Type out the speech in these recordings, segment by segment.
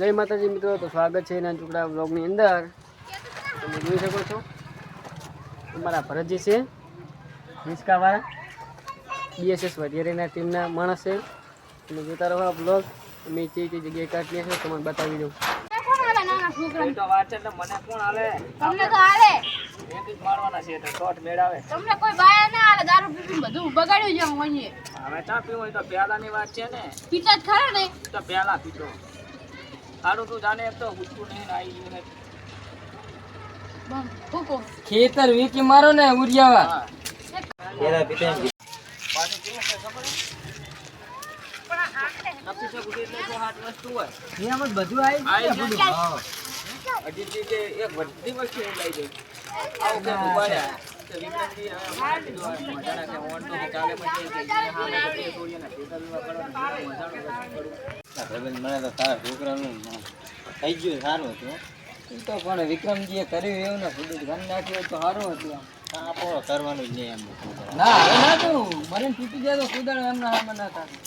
જય માતાજી મિત્રો તો સ્વાગત છે એના ટુકડા બ્લોગની અંદર. તમે જોઈ શકો છો અમારા ભરતજી છે રિસ્કાવાળા બીએસએસ વગેરેના ટીમના માણસ છે. તમે જોતા રહો આ બ્લોગ અમે જે જે જગ્યાએ કાઢીએ છીએ તમને બતાવી દઉં. કોણ હાલે નાના છોકરાને? તો વાત છે એટલે મને કોણ હાલે? તમને તો હાલે. મારવાના છે એટલે શોર્ટ મેળાવે. તમને કોઈ બાયા ના હાલે દારૂ પીપીને બધું બગાડ્યું છે અહીંયા હવે ચા પીવું હોય તો પ્યાલાની વાત છે ને. પીતા જ ખરા ને. તો પ્યાલા પીતો. સારું જાણે તો ગુસ્સું નહીં આવી ગયું ને ખેતર વીકી મારો ને ઉરિયાવા. પાણી છે ખબર? બધું એક બધી? વસ્તુ લઈ જઈશ. મારી થઈ ગયું સારું હતું એ તો પણ વિક્રમજીએ કર્યું એવું ને નાખ્યું તો સારું હતું આમ કરવાનું જ નહીં એમ ના ના તું મને તૂટી જાય તો એમના હામાં ના થાય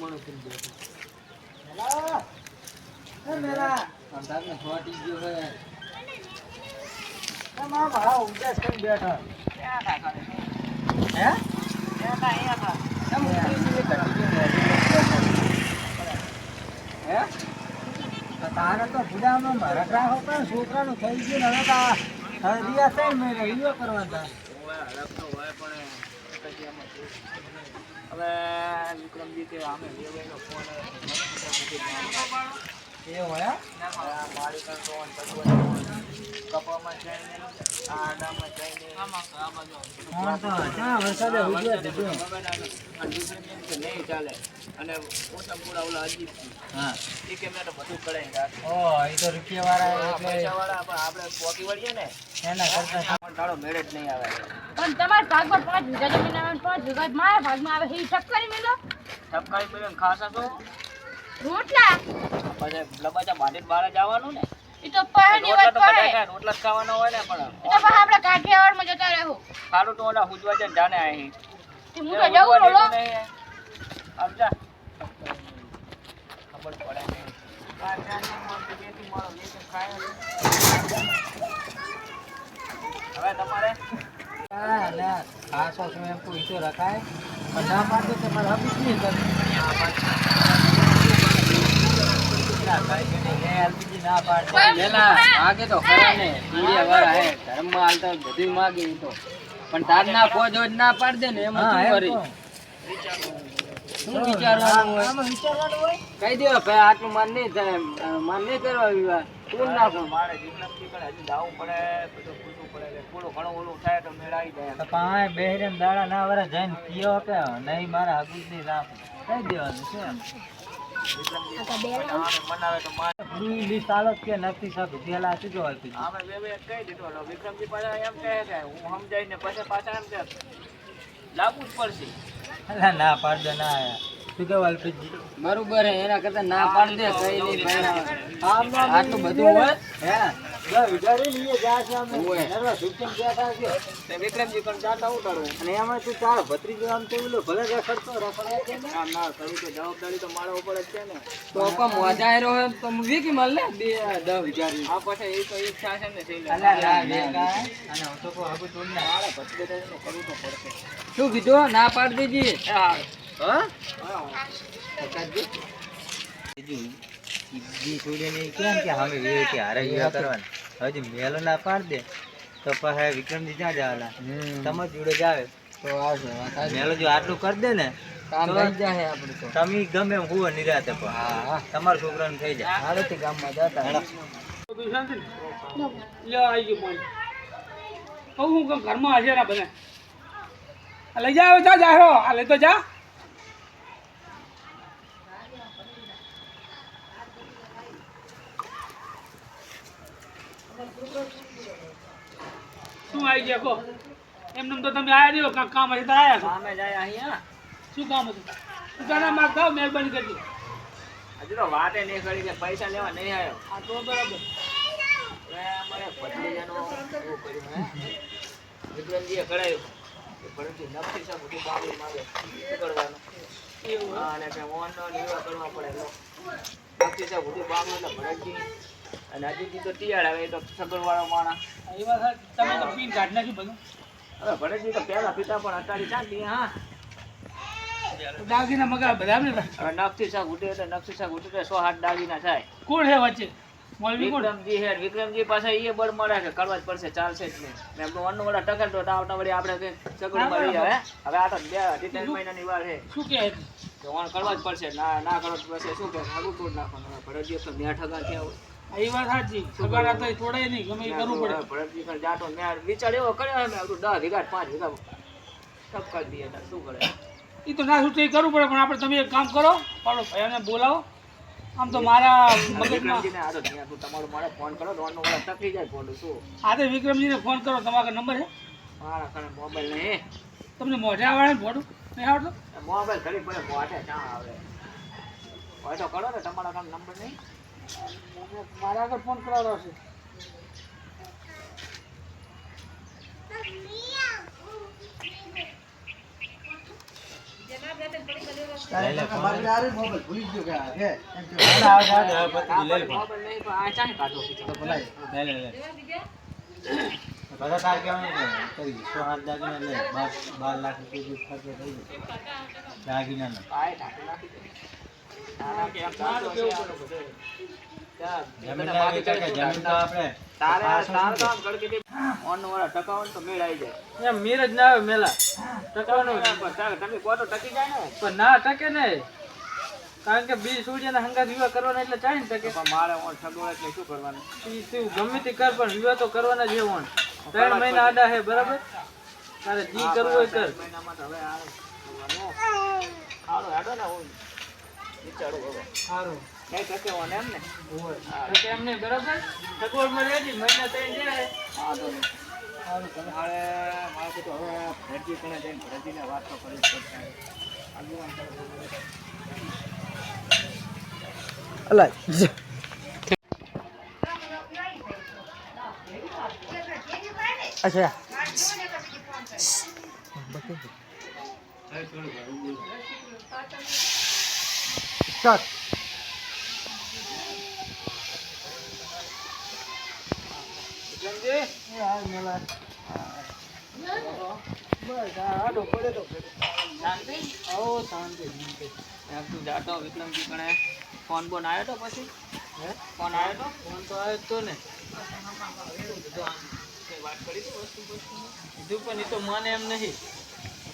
માણસ કરી દે આમ તારને ફાટી ગયો હે તારે તો ભૂડામાં મારા ગ્રાહક પણ છોકરાનું થઈ ગયું હવે તો થઈ મેં શું? હવે વિક્રમજી આમે વેવાઈનો ફોન એ હોય મારી પણ પછી કપામાં જઈને આ આડામાં જઈને હા તો વરસાદે નહીં ચાલે અને ઓછા પૂરા ઓલા અજીત હા. એ કે મેં તો બધું કરાવી રાખે ઓ એ તો રૂપિયા વાળા પણ આપણે પોકી વળીએ ને એના કરતા મેળ જ નહીં આવે. પણ તમારા ભાગમાં પાંચ વીઘા જમીન આવે પાંચ વીઘા મારા ભાગમાં આવે એ ટક્કરી મેલો? ઠપકારી પીને ખાસા તો. રોટલા? પછી લબાચા બહાર જવાનું ને? એ તો પહેની વાત પડે ખાય, રોટલા જ ખાવાના હોય ને પણ. એ તો પછી આપણે કાઠિયાવાડમાં જતા રહો. સારું તો ઓલા હુજવા છે ને જાને અહીં. તે હું તો જવું રોલો આવજા ખબર પડે. આ ખાય હવે તમારે? ના ખાસો સમય એમ કોઈ રખાય? પણ ના પાડતો તો મારે નહીં કરે પણ તાર ના પહોંચ હોય ના પાડ ને એમાં કહી દો આટલું માન નહીં થાય માન નહીં કરવા વિવાહ નાખો મારે હજી જાવું પડે બધું પડે થોડું ઘણું ઓલું થાય તો મેળ જાય પાંચ બેહરીને દાડા ના વરે જઈને પીઓ કે નહીં, મારા નહીં રાખો. કઈ દેવાનું છે કે કે કે ના પાડજો ના આયા શું LPG? બરોબર એના કરતા ના પાડ દે કઈ નહીં આટલું બધું હોય હે વિચારી જવાબદારી તો માળો ઉપર જ છે ને. તો વીકી મળ લે. બે દસ હજાર આ પછી એ તો ઈચ્છા છે ને શું કીધું? ના પાડ દેજી હા. હા? બીજું? છોડીને કેમ કે અમે હારે કરવાના? હજી મેલો ના પાડ દે તો પછી વિક્રમજી ક્યાં જવાના? તમે જોડે જ આવે. તો આવશે મેલો જો આટલું કરી દે ને તો- તો. તમે ગમે એમ હુવો નિરાતે પણ. હા. હા તમારા છોકરાને થઈ જાય. હાલેથી ગામમાં જતા. હેડો. હું ઘરમાં હાજર બધા. આ લઈ જાવ જા જાહેરો આ લઈ તો જા. શું આવી ગયા કહો? એમને તો તમે આયા રહ્યો કાંક કામ હશે તો આયા છો. અમે જાય અહીંયા. શું કામ હતું? તું તને માર થાવ મહેરબાની કરજો. હજુ તો વાતે નહીં કરી કે પૈસા લેવા નહીં આવ્યો. આ તો બરાબર. અમારે ભત્રીજાનું કર્યું હે? વિક્રમજીએ કરાયું પરંતુ નક્કી છે બધું બાબુ મારે શું કરવાનું? અને કે નિર્વાહ કરવા પડે નક્કી છે બધું બામ એટલે ભરતજી અને અજીતજી તો તિયાર આવે તો તો સગવડવાળો માણસ. એ વાત તમે તો પીન કાઢ નાખ્યું બધું. હવે ભરતજી તો પહેલા પિતા પણ અત્યારે ચાલી હા. દાગીના મગા બધા ને શાક ઉઠે એટલે નખથી શાક ઉઠે એટલે સો હાથ દાગીના થાય. કોણ હે વચ્ચે? વિક્રમજી હે વિક્રમજી પાસે એ બળ મળે કે કરવા જ પડશે ચાલશે જ નહીં. મેં એમનું અન્ન વડા ટકર તો આવતા વળી આપણે કંઈક સગવડ મળી હવે. હવે આ તો બે અઢી ત્રણ મહિનાની વાર છે. શું કરવા જ પડશે ના ના કરો તો પછી શું કે આગું તોડ નાખવાનું. ભરતજી તો મેં ઠગા થયા હોય. એ વાત સાચી. સગાડા તો તોડાય નહીં, ગમે એ કરવું પડે. ભરતજી પણ જાતો મેં વિચાર એવો કર્યો મેં બધું દસ વીઘા પાંચ વીઘા ટપકા દઈએ શું કરે એ તો ના એ કરવું પડે, પણ આપણે તમે એક કામ કરો, પાડો ભાઈને બોલાવો. આમ તો મારા મગજમાં તું તમારું મારે ફોન કરો રોડનો તકલી જાય ફોન શું આજે વિક્રમજીને ફોન કરો, તમારો નંબર છે? મારા ખાને મોબાઈલ નહીં તમને મોઢે આવે ને નહીં આવડતો? મોબાઈલ ઘડી પડે, મોઢે ક્યાં આવે. તો કરો ને, તમારા કામ નંબર નહીં? મારા આગળ ફોન કરાવડો છે. દાગીના ના, ના, ના ટકી ને ના ટકે ને કારણ કે બી સૂર્યના હંગાત વિવાહ કરવાના એટલે ચાલી ટકે પણ મારે ઠગો એટલે શું કરવાનું તું ગમે તે કર પણ વિવાહ તો કરવાના છે ઓણ ત્રણ મહિના આડા હે બરાબર તારે જી કરવું હોય કર. ને સારું. કઈ ટકે ઓન એમ ને? ટકે એમ નહીં બરાબર? સગવડમાં રહેજી મહિના ત્રણ જાય હા તો સારું તમે મારે મારે તો હવે ભરજી પણ જઈને ભરજીને વાત તો કરી પડશે આગેવાન. અચ્છા. કણે. ફોન બોન આવ્યો તો પછી? હે? ફોન આવ્યો તો? ફોન તો આવ્યો તો ને. વાત કરી હતી વસ્તુ કીધું પણ એ તો મને એમ નહીં.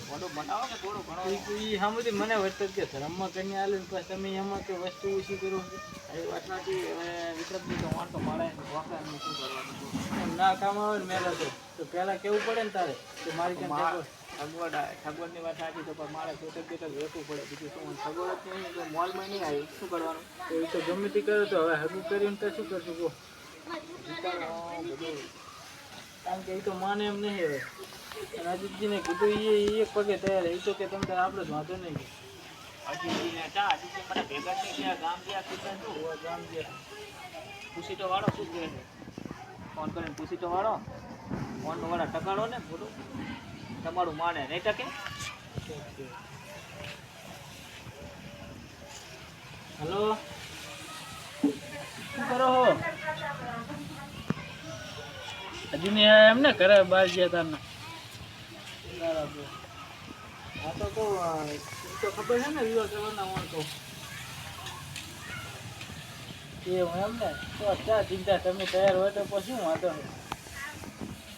મોઢું બનાવો ને થોડું ઘણો એ સામેથી મને વર્તક કે ધર્મમાં કન્યા આલે પછી તમે એમાં કે વસ્તુ ઓછી કરો એ વાત નથી હવે વિક્રમજી તો વાંધો મારે વખાણનું શું કરવાનું? ના કામ આવે ને મેલા તો. તો પહેલાં કેવું પડે ને તારે? કે મારી કેમ આ- સગવડની વાત સાચી તો પણ મારે તો તબિયત જ વેઠવું પડે. બીજું શું? સગવડ જ નહીં તો મોલમાં નહીં આવી. શું કરવાનું? તો એ તો ગમે તે કરે તો હવે હગું કરીને તો શું કરશું કહો? કારણ કે એ તો માને એમ નહીં હવે. અજીતજીને કીધું એ એક પગે તૈયાર એ તો કે તમને આપણે જ વાંધો નહીં અજીતજીને ચા અજીતજી મને ભેગા થઈ ગયા, ગામ ગયા, કીધા શું હોવા ગામ ગયા. પૂછી તો વાળો શું કહે ફોન કરીને પૂછી તો વાળો. ફોન વાળા ટકાડો ને બોલો. તમારું માને નહીં ટકે? હલો? શું કરો હો? હજી ને એમ ને ઘરે બહાર ગયા તારના બરાબર હા તો એ તો ખબર છે ને વિવો કરવાના હું કહું એવું એમ ને? તો ક્યાં ચિંતા તમે તૈયાર હોય તો પછી વાંધો નહીં.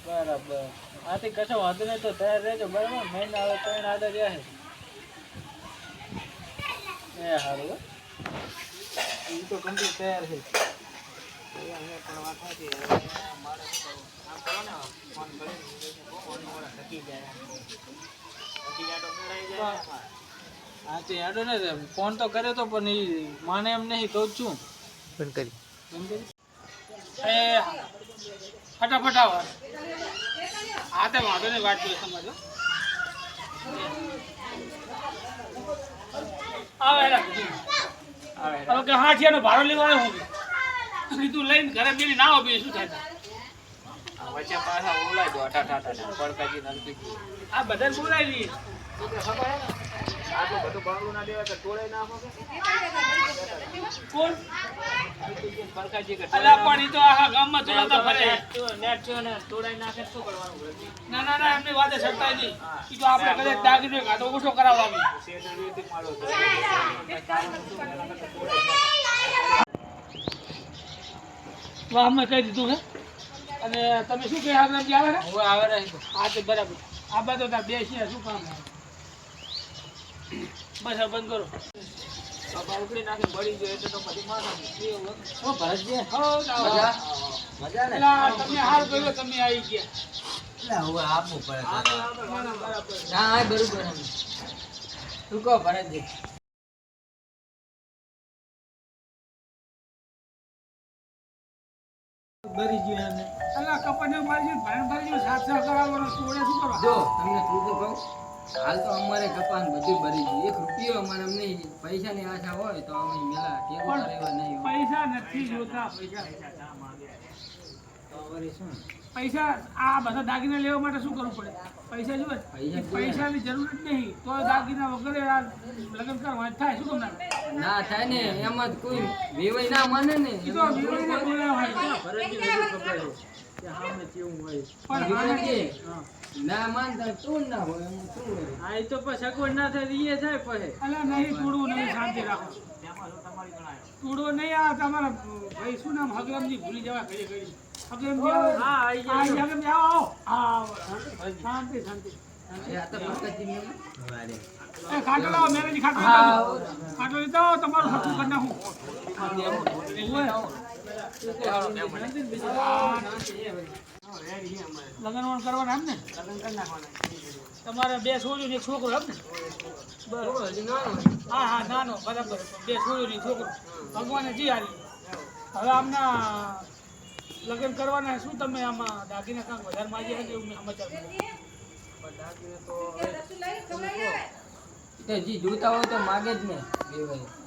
બરાબર. આથી કશો વાંધો નહીં તો તૈયાર રહેજો, બરાબર? મહિના આવે ત્રણ આડા રહ્યા છે એ સારું. એ તો કમ્પ્લીટ તૈયાર છે. હા. તે હેડો ને ફોન તો કર્યો તો પણ એ માને એમ નહીં કહું છું બંધ કરી. એ ફટાફટ આવો. હા તે વાંધો નહીં વાત જોઈએ તમારો આવે કે હાથિયાનો ભાડો લેવા હું કીધું લઈને ઘરે બેની ના આવો શું થાય? વચ્ચે પાછા બોલાય દો અઠા ઠાઠા પડકાજી નલકી આ બધા બોલાય બધું ના દેવાય તો કોણ? અલા પણ ઈ તો આખા ગામમાં તોડાતા ફરે. નેટ થયો, ને તોડાઈ નાખે શું કરવાનું ના ના ના એમની વાતે નહીં. ઈ તો આપણે કદાચ દાગીનો કાં તો ઓછો કરાવવાનો શેઠ વાહ અમે કહી દીધું હે. અને તમે શું કહે આગળ જે આવે ને હવે આવે ને. હા તો બરાબર. આ બાજુ તાર બે છીએ શું કામ છે? બસ હવે બંધ કરો. આ બાંગડી નાખીને ગયો એટલે તો પછી માથા ભરતજી. હો, મજા? મજા ને તમે હાર કર્યો તમે આવી ગયા. એટલે હવે આપવું પડે ના, ના, બરાબર હા. તું કહો ભરતજી. બરી ગયું એમને અલા કપડને મારી છે ભાઈ ભાઈ જો સાત સાત કરાવવાનો તોડે શું કરવા જો તમને કહું હાલ તો અમારે કપાન બધું ભરી ગયું. એક રૂપિયો અમારે અમને પૈસાની આશા હોય તો અમે મેલા ટેકો કરેવા નહીં પૈસા નથી જોતા પૈસા. પૈસા આ બધા દાગીના લેવા માટે શું કરવું પડે? પૈસા જોઈએ. પૈસાની જરૂર જ નહીં. તો દાગીના વગર લગ્ન કરવા થાય. શું કામ ના થાય? ને એમાં જ કોઈ વિવય ના માને ને. તો વિવય. ના ના હોય. સગવડ ના થાય એ થાય પછી. નહીં તોડવું નહીં શાંતિ રાખો. તોડવો નહીં આ તમારા ભાઈ શું નામ? હગરામજી ભૂલી જવા ઘડી ઘડી હગરામજી આવો. હા આવી ગયા. હગરમજી આવો આવો. શાંતિ શાંતિ. ખાટલો મેરેજી ખાટલો ખાટલો લીધો તમારું ખર્ચું કરી નાખું. લગ્ન કરવાના એમ ને તમારે બે છોડ્યું ને છોકરો એમ ને હા હા નાનો બરાબર. બે છોડ્યું ને છોકરો. ભગવાને જી હારી. હવે આમના લગ્ન કરવાના શું તમે આમાં દાગીના કાંક વધારે માજી હશે એવું સમાચાર. તો જી જોતા હોય તો માગે જ ને બે ચા-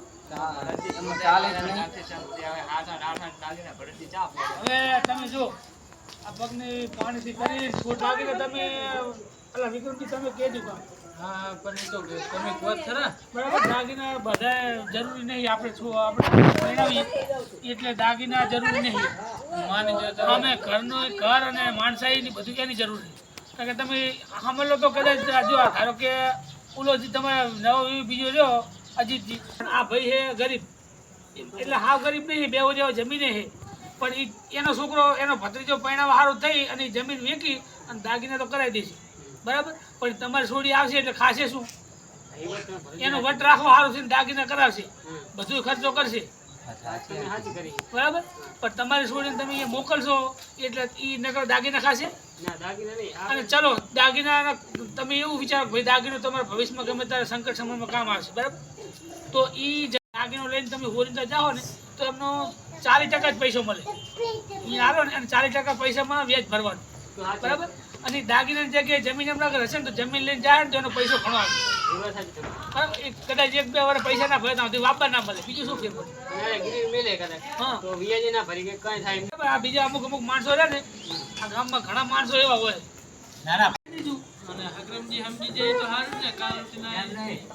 હવે તમે તમે અલા વિક્રમજી તમે તમે દાગીના બધા જરૂરી નહીં આપણે છો આપણે એટલે દાગીના જરૂરી નહીં માની જો અમે ઘરનો ઘર અને માણસાઈની બધું એની જરૂર નહીં કારણ કે તમે સાંભળો તો કદાચ જો ધારો કે? ઓલો જે તમારા નવો બીજો રહ્યો અજીતજી. આ ભાઈ છે ગરીબ. એટલે હાવ ગરીબ નહીં બે જેવો જમીને છે પણ એનો છોકરો એનો ભત્રીજો પરણાવા સારું થઈ અને જમીન વેચી અને દાગીના તો કરાવી દેશે. બરાબર? પણ તમારી છોડી આવશે એટલે ખાશે શું? એનો વટ રાખવો સારું છે દાગીને કરાવશે. બધું ખર્ચો કરશે. બરાબર? પણ તમારી છોડીને તમે એ મોકલશો એટલે એ નકર દાગીના ખાશે? અને ચલો દાગીના તમે એવું વિચારો ભાઈ દાગીનો તમારા ભવિષ્યમાં ગમે ત્યારે સંકટ સમયમાં કામ આવશે. બરાબર? તો એ દાગીનો લઈને તમે હોરીને જાઓ ને, તો એમનો ચાલીસ ટકા જ પૈસો મળે. અહીંયા આવો ને અને ચાલીસ ટકા પૈસામાં વ્યાજ ભરવાનું. બરાબર? અને દાગીનાની જગ્યાએ જમીન એમ લાગે હશે ને, તો જમીન લઈને જાય ને, તો એનો પૈસો ઘણો આવે. એ એ કદાચ એક બે વાર પૈસા ના ભરે વાપર ના મળે. બીજું શું કેવું? બીજા અમુક અમુક માણસો રહે ને, આ ગામમાં ઘણા માણસો એવા હોય. ના. ના બીજું અને હકરમજી સમજી જાય તો સારું ને કાલ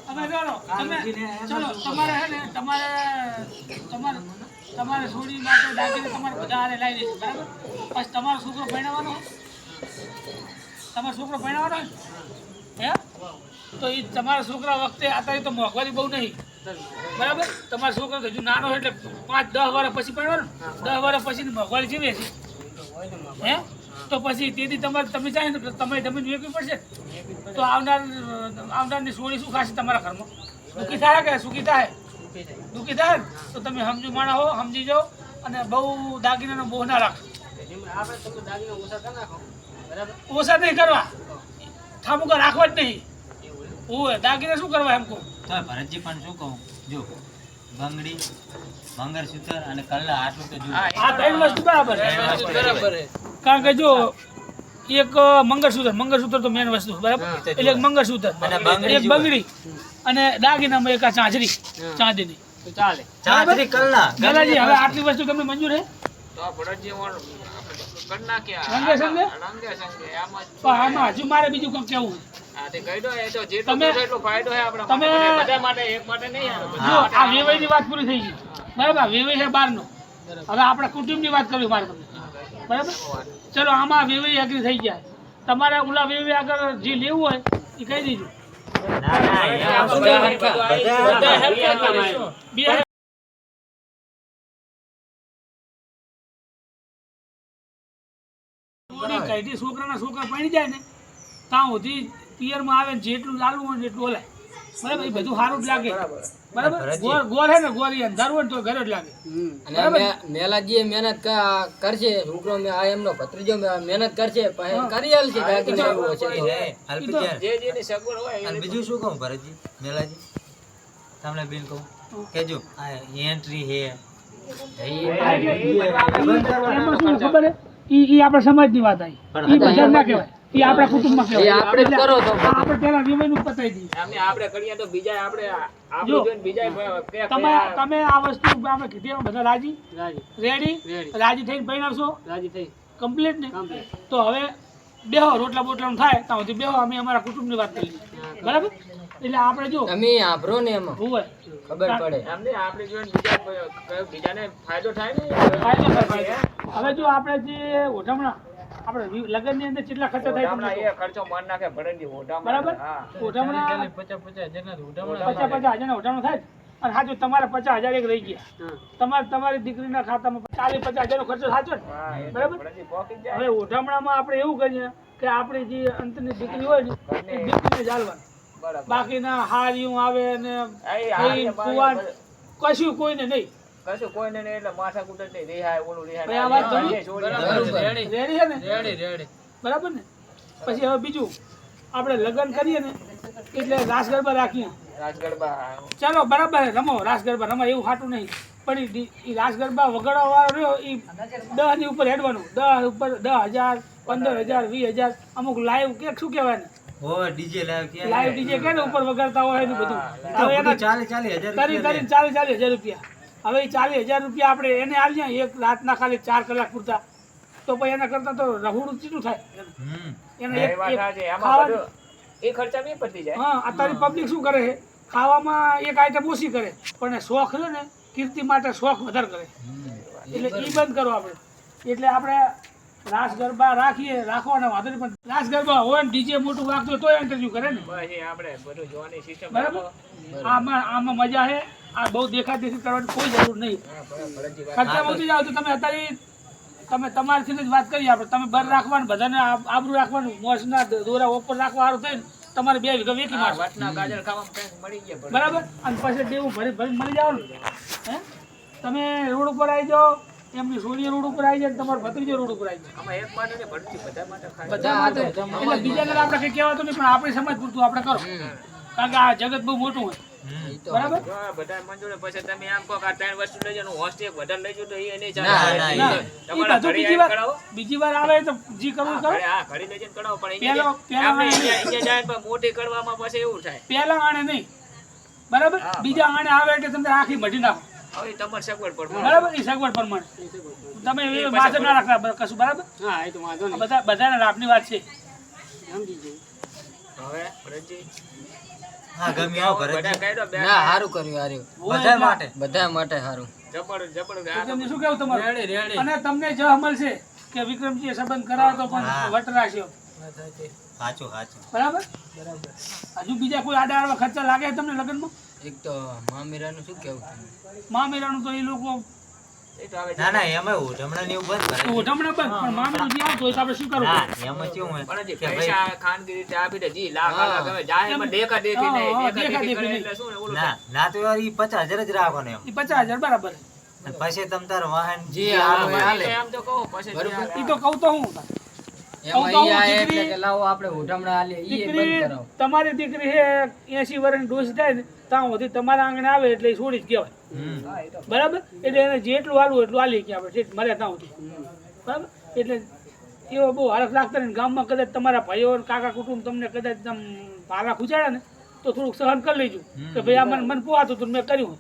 અમે ચાલો તમે ચલો તમારે હે ને તમારે તમારે તમારે છોડી માટે દાગીને તમારે બધા હારે લાવી દઈશું બરાબર? પછી તમારો છોકરો ભણાવવાનો તમારો છોકરો ભણાવવાનો હે? તો એ તમારા છોકરા વખતે અત્યારે તો મોંઘવારી બહુ નહીં. બરાબર? તમારો છોકરો હજુ નાનો એટલે પાંચ દસ વર્ષ પછી ભણવાનો દસ વર્ષ પછી મોંઘવારી જીવે છે હે? તો પછી તેથી તમારે તમે જાય ને તમારી તમે જમીન વેચવી પડશે. તો આવનાર આવનારની સોળી શું ખાશે તમારા ઘરમાં? દુઃખી થાય કે સુખી થાય? દુઃખી થાય? તો તમે સમજુ માણા હો સમજી જાઓ અને બહુ દાગીનાનો બોહ ના રાખો. ઓછા નહીં કરવા. ઠામુકા રાખવા જ નહીં. ઓય દાગીના શું કરવા એમ કહું? તો ભરતજી પણ શું કહું? જો બંગડી મંગળસૂત્ર અને કલ્લા આટલું તો જો આ ત્રણ વસ્તુ બરાબર બરાબર હે. કારણ કે જો એક મંગળસૂત્ર મંગળસૂત્ર તો મેન વસ્તુ બરાબર? એટલે એક મંગળસૂત્ર એક બંગડી અને દાગીનામાં એક આ ચાંચરી ચાંદીની. ચાલે. ચાંદરી કલ્લા ગલાજી હવે આટલી વસ્તુ તમને મંજૂર છે તો આ ભરતજી વણ કરી નાખ્યા. રંગે સંગે? રંગે સંગે આમાં આમાં હજુ મારે બીજું કંઈક કેવું છે. હા, ની કહી દો, એ તો જેટલો તમે- કરશો એટલો ફાયદો છે આપણા તમે- માટે. બધા માટે, એક માટે નહીં આવે. બધા જો માટે આ વેવાઈની વાત પૂરી થઈ ગઈ. બરાબર? આ વેવાઈ છે બહારનો હવે આપણે કુટુંબની વાત કરવી મારે તમને. બરાબર? ચલો આમાં વેવાઈ એગ્રી થઈ ગયા. તમારે ઓલા વેવાઈ આગળ જે લેવું હોય એ કહી દેજો. બે છોકરી છોકરાના છોકરા પડી જાય ને ત્યાં સુધી પિયરમાં આવે જેટલું લાલવું હોય એટલું ઓલાય. બરાબર એ બધું સારું જ લાગે. બરાબર. ગોર ગોર હે ને ગોર અંધારું હોય તો ઘરે જ લાગે. હમ. અને મહેનત કરશે છોકરો મે- આ એમનો ભત્રીજો મહેનત કરશે પછી કરી એવું. જે સગવડ હોય અને બીજું શું કહું ભરતજી? મેલાજી? તમને બેન કહું? કેજો આ એન્ટ્રી હે. એમાં શું ખબર હે ઈ ઈ આપણા સમાજની વાત આવી. બજાર ના કહેવાય. ઈ આપણા કુટુંબમાં કહેવાય. આપણે કરો તો. આપણે પેલા વિવેકનું પતાવી દઈએ. આમને આપણે કરીએ તો બીજા આપણે આપણે જોઈને બીજા તમે તમે આ વસ્તુ અમે કીધી બધા રાજી? રાજી. રેડી રાજી થઈને પહેરાવશો રાજી થઈ કમ્પ્લીટ ને? તો હવે બેહો રોટલા બોટલાનું થાય તો સુધી બેહો અમે અમારા કુટુંબની વાત કરી બરાબર? એટલે આપણે જો તમે આભરો ને એમાં. હોય ખબર પડે. અમને આપણે જો બીજા બીજાને ફાયદો થાય ને? ફાયદો થાય, હવે જો આપણે જે ઓઢમણા આપણે લગનની અંદર કેટલા ખર્ચા થાય તમને એ ખર્ચો મન નાખે ભરતજી, હોટામણા. બરાબર? ઓઢામણા ઓઢમણા પચાસ પચાસ હજારના ઓઢામણા થાય અને સાચું તમારે પચાસ હજાર એક રહી ગયા. તમારે તમારી દીકરીના ખાતામાં ચાલીસ પચાસ હજારનો ખર્ચો સાચો ને બરાબર? હવે પોકી માં હવે ઓઢમણામાં આપણે એવું કરીએ કે આપણી જે અંતની દીકરી હોય ને એ દીકરીને જાળવાની બરાબર. બાકીના હારિયું આવે ને. કશું કોઈને નહીં. કશું કોઈને નહીં એટલે માથાકૂટ જ નહીં. રિહાય, ઓલું રિહાય. બરાબર. રેડી. છે ને? બરાબર ને? પછી હવે બીજું આપણે લગ્ન કરીએ ને એટલે રાસ ગરબા રાખીએ ગરબા. ચાલો બરાબર છે, રમો. રાસ ગરબા રમો એવું હાટું નહીં. પણ એ રાસ ગરબા વગાડવા વાળો રહ્યો એ દસની ઉપર હેડવાનું. દસ ઉપર દસ હજાર પંદર હજાર વીસ હજાર અમુક લાઈવ કે શું કહેવાય ને? ડીજે લાઈવ ડીજે કે ને ઉપર વગાડતા હોય ને એના બધું ચાલી ચાલી હજાર રૂપિયા. હવે એ ચાલીસ હજાર રૂપિયા આપણે એને આલીએ એક રાતના ખાલી ચાર કલાક પૂરતા. તો પછી એના કરતા તો રહુડું ચીટું થાય. એને એક- એ ખર્ચા બી પતી જાય. હા અત્યારે પબ્લિક શું કરે છે? ખાવામાં એક આઈટમ ઓછી કરે. પણ શોખ છે ને કીર્તિ માટે શોખ વધારે કરે. એટલે એ બંધ કરો આપણે. એટલે આપણે રાસ ગરબા રાખીએ રાખવાના વાંધો નહીં પણ રાસ ગરબા હોય ને ડીજે મોટું વાગતું તોય ઇન્ટરવ્યુ કરે ને. આપણે બધું જોવાની સિસ્ટમ બરાબર? આમાં આમાં મજા છે. આ બહુ દેખા દેખી કરવાની કોઈ જરૂર નહીં. ખર્ચા વધી જાવ તો તમે અત્યારે તમે તમારાથી જ વાત કરી આપણે. તમે બર રાખવાનું બધાને આબરું રાખવાનું મોસના દોરા ઉપર રાખવા સારું થઈને તમારે બે વીઘા વેચી મારશો. વટના ગાજર ખાવામાં મળી ગયા બરાબર? અને પછી દેવું ભરી ભરી મળી જાવ ને હે? તમે રોડ ઉપર આવી જાઓ એમની સોનિયા રોડ ઉપર આવી જાય તમારે તમારો ભત્રીજો રોડ ઉપર આવી જાય આમાં એક માટે ને ભરતજી બધા માટે. બધા માટે. એટલે બીજાને આપણે કઈ કહેવાતું નહીં પણ આપણે સમજ પૂરતું આપણે કરો. કારણ કે આ જગત બહુ મોટું હોય. બરાબર? બધા મંજૂર હોય, પછી તમે આમ કહો આ ત્રણ વસ્તુ લઈ જાઓ, હોસ્ટ એક વધારે લઈ જાઉં તો એ નહીં ચાલે. ના, ના, ના, તમારા ઘરે બીજી વાર બીજી વાર આવે તો જી કરવું કરો. હા, ઘરે લઈ જઈને કરાવો, પણ પેલો- પેલો અહીંયા- અહીંયા જાય ને મોટી કરવામાં પછી એવું થાય. પેલા આણે નહીં. બરાબર? બીજા આણે આવે એટલે તમને આખી મઢી નાખો. હવે તમારે સગવડ પર બરાબર? એ સગવડ પ્રમાણે. તમે એ માથે ના રાખતા કશું બરાબર? હા એ તો વાંધો નહીં. બધા બધાને લાભની વાત છે. સમજી ગયું. હવે ભરતજી હા ગમી આવો બે ના સારું કર્યું હાર્યું બધા માટે બધા માટે સારું તમને શું કેવું તમારું? અને તમને જ મળશે કે વિક્રમજી સંબંધ કરાવો તો પણ વટરાશ્યો વટ રાખ્યો સાચું સાચું. બરાબર? હજુ બીજા કોઈ આડા આડવા ખર્ચા લાગે તમને લગ્નમાં? એક તો મામીરાનું શું કેવું? મામેરાનું તો એ લોકો ના ના એમાં ઓઢમણા ને એવું બંધ કરે. ઓઢમણા બંધ પણ મામલો જે આવતો હોય તો આપણે શું કરવું? ના એમાં કેવું હોય પણ જે પૈસા ખાનગી રીતે આપી દે જી લાખ લાખ હવે જાય એમાં દેખા દેખી નહીં દેખા દેખા દેખી નહીં. શું ને ઓલો ના ના તો યાર ઈ પચાસ હજાર જ રાખો ને એમ. ઈ પચાસ બરાબર. અને પછી તમ તાર વાહન જી આવે હાલે. એમ તો કહું પછી. હાલે. એ તો કહું તો હું. તમારી દીકરી હે એસી વર્ષની ડોસ થાય ત્યાં સુધી તમારા આંગણે આવે એટલે છોડી જ કહેવાય. બરાબર? એટલે એને જેટલું હાલવું એટલું હાલી કે આપણે મળે ત્યાં સુધી. બરાબર? એટલે એવો બહુ હરખ લાગતા ને ગામમાં કદાચ તમારા ભાઈઓ કાકા કુટુંબ તમને કદાચ તમ ભાલા ખૂચાડે ને તો થોડુંક સહન કરી લેજો. કે ભાઈ આ મને મને પોવાતું હતું મેં કર્યું.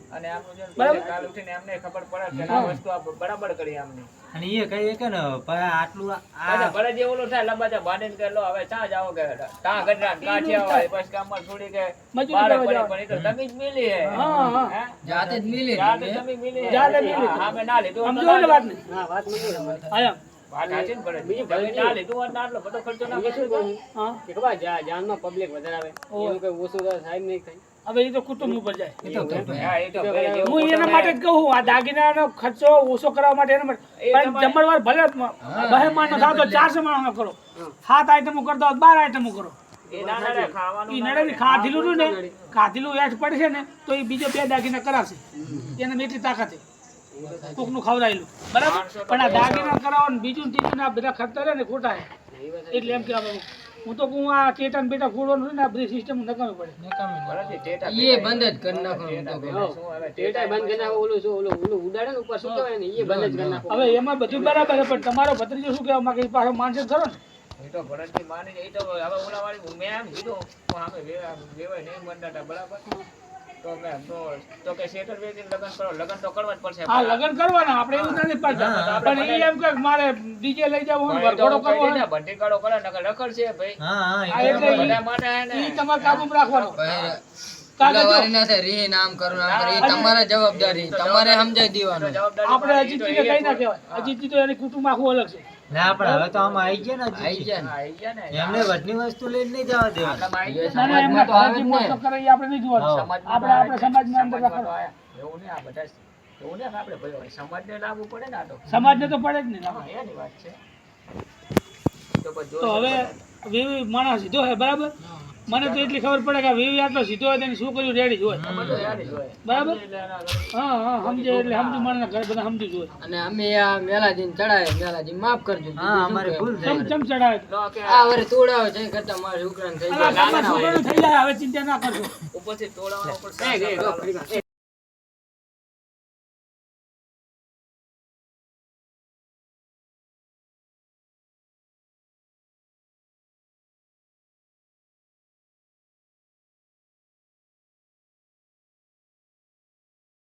બરાબર. ઉઠીને એમને ખબર પડે કે આ વસ્તુ બરાબર કરી આમને. અને એ કઈ કે ને આટલું આ ભલે જે ઓલું થાય લંબા ભાડીને કે લો હવે ચા જાવ કે? તા ગઢડા કાઠિયા હોય બસ કામમાં છોડી કે મજૂરી બારે કરવા પણ તો તમે જ મિલી હે. હા હા. જાતે જ મિલી જાતે તમે. મિલી જાતે મિલી. હા, મે ના લીધું સમજો ને વાત ને હા વાત નથી આયા વાત સાચી પડે. તમે ના લીધું હોત ને આટલો બધો ખર્ચો ના બીજું શું કર્યો. કહું? હા. કે ખબર જા- જાનમાં પબ્લિક વધારે આવે એનું કઈ ઓછું સાહેબ નહીં થાય હવે એ તો કુટુંબ ઉપર જાય. હા, એ તો ઘરે જેવું હું એના માટે જ કહું આ દાગીનાનો ખર્ચો ઓછો કરવા માટે એના માટે. પણ જમણવાર ભલે બહેમાન નો થાવ તો ચારસો માણસનો કરો. સાત આઈટમો કરતા હોય બાર આઈટમો કરો. ખાધેલું ને ખાધેલું એઠ પડશે ને તો એ બીજો બે દાગીના કરાવશે. એને એટલી તાકાત. છે કોકનું ખવડાયેલું. બરાબર? પણ આ દાગીના કરાવો બીજું ને ત્રીજું આ બધા ખર્ચા રહે ને ખોટા. એટલે એમ કે હવે હું તો કહું આ ચેતન બેટા ફૂડવાનું ને આ બધી સિસ્ટમ નકામી પડે નકામી ટેટા એ બંધ જ કરી નાખો હું તો કહું. હો. ટેટાય બંધ કરી નાખો ઓલું શું ઓલું ઓલું ઉડાડે ને ઉપર શું કહેવાય ને એ બંધ જ કરી નાખો હવે એમાં બધું બરાબર છે પણ તમારો ભત્રીજો શું કહેવા માંગે પાછો જ ખરો ને એ તો ભરતજી માની એ તો હવે ઓલાવાળી મેં એમ કીધું, સામે વેવાય નહીં મંડાતા, બરાબર? તો મેં તો- તો કે લગ્ન કરો, લગન તો કરવા જ પડશે. હા લગ્ન કરવાના આપણે એવું નથી પડતા. પણ એ એમ કે મારે ડીજે લઈ જવું પણ હોય એ તો વરઘોડો હું કહી કરવો દઈને, હોય કાઢો કરે, નકર રખડશે ભાઈ. હા હા એટલે બધા માટે તમારે રાખવાનો. જવાબદારી તમારે સમજાવી દેવાનું. આપણે તો કઈ. ના કહેવાય અજીતજી તો એની કુટુંબ આખું અલગ છે. ના પણ હવે તો આમ આવી ગયા ને આવી. ગયા ને આઈ ગયા ને. એમને વધની વસ્તુ લઈને નહીં જવા દેવા સમાજમાં તો આવે ને. આપણે નહીં આપણે અંદર સમાજમાં તો રાખવાનું આયા. એવું નહીં, આ બધા એવું નહીં આપણે ભાઈ સમાજને લાગુ પડે ને આ તો. સમાજને તો પડે જ નહીં હા, એની વાત છે. તો હવે વિવિધ માણસ સીધો હે બરાબર મને તો એટલી ખબર પડે કે વિવી આટલો સીધો હોય તેની છોકરીઓ રેડી જ હોય. બરાબર? હા હા સમજે એટલે સમજુ મને ઘરે બધા સમજી જ અને અમે આ મેલાજી ચડાય મેલાજી માફ કરજો. હા અમારી ભૂલ થઈ ચમ ચડાવે? આ વરે તોડાવે છે કરતા મારા છોકરાને થઈ જાય. છોકરાનું થઈ જાય હવે ચિંતા ના કરજો ઉપરથી તોડાવવા ઉપર એ, એ, જો, ફરી વાર.